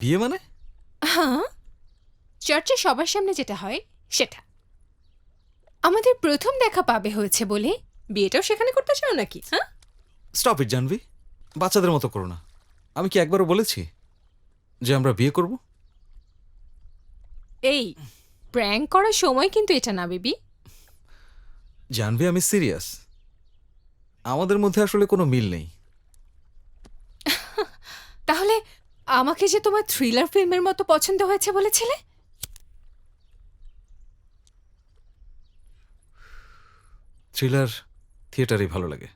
বিয়ে মানে? হ্যাঁ। চার্চে সবার সামনে যেটা হয় সেটা। আমাদের প্রথম দেখা পাবে হয়েছে বলে। বিয়েটাও সেখানে করতে চাও নাকি? হ্যাঁ? স্টপ ইট জানবি বাচ্চাদের মতো করো না। আমি কি একবারও বলেছি যে আমরা বিয়ে করব? এই প্র্যাঙ্ক করার সময় কিন্তু এটা না বেবি। জানবি আমি সিরিয়াস আমাদের মধ্যে আসলে কোনো মিল নেই। তাহলে আমাকে যে তোমার থ্রিলার ফিল্মের মতো পছন্দ হয়েছে বলেছিলে? থ্রিলার থিয়েটারেই ভালো লাগে।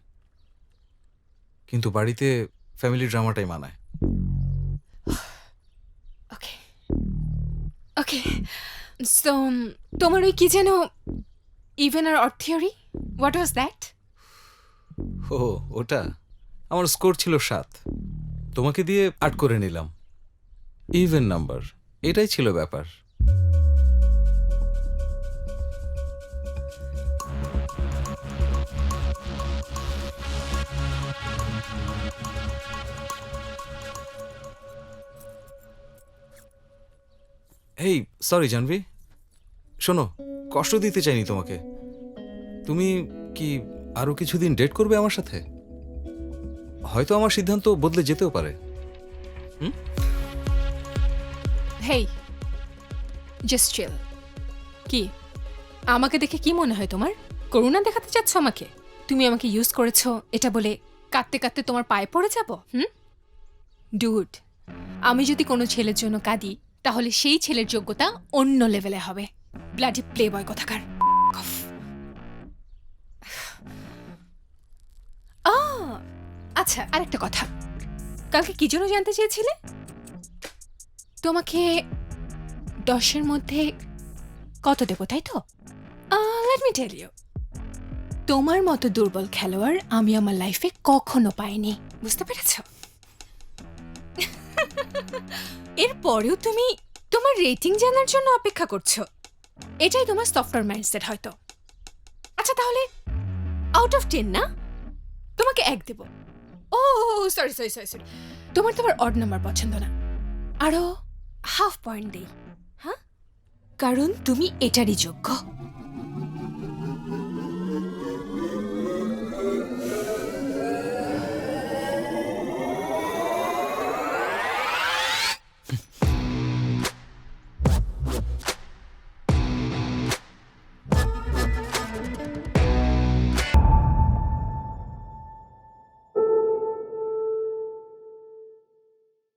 কিন্তু বাড়িতে ফ্যামিলি ড্রামাটাই মানায়। ওকে ওকে সো তোমার ওই কি যেন even R or theory what was that ও ওটা? আমার স্কোর ছিল সাত। তোমাকে দিয়ে আট করে নিলাম। ইভেন নাম্বার এটাই ছিল ব্যাপার। এই সরি জানবি শোনো, কষ্ট দিতে চাইনি তোমাকে। তুমি কি আরও কিছুদিন ডেট করবে আমার সাথে? হয়তো আমার সিদ্ধান্ত বদলে যেতেও পারে। হেই জাস্ট কি? আমাকে দেখে কি মনে হয় তোমার? করুণা দেখাতে চাচ্ছ আমাকে? তুমি আমাকে ইউজ করেছ এটা বলে কাঁদতে কাঁদতে তোমার পায়ে পড়ে যাব, হুম? ডুড আমি যদি কোনো ছেলের জন্য কাঁদি, তাহলে সেই ছেলের যোগ্যতা অন্য লেভেলে হবে। ব্লাডি প্লে বয় কথাকার। আচ্ছা আরেকটা কথা। কালকে কি জন্য জানতে চেয়েছিলে? তোমাকে দশের মধ্যে কত দেবো, তাই তো? তোমার মতো দুর্বল খেলোয়াড় আমি আমার লাইফে কখনো পাইনি। বুঝতে পেরেছ? এরপরেও তুমি তোমার রেটিং জানার জন্য অপেক্ষা করছ। এটাই তোমার সফটওয়্যার মাইন্ডসেট হয়তো। আচ্ছা তাহলে আউট অফ টেন না? তোমাকে এক দেব। ও সরি সরি সরি সরি তোমার তোমার অড নাম্বার পছন্দ না। আরও হাফ পয়েন্ট দেই হ্যাঁ? কারণ তুমি এটারই যোগ্য।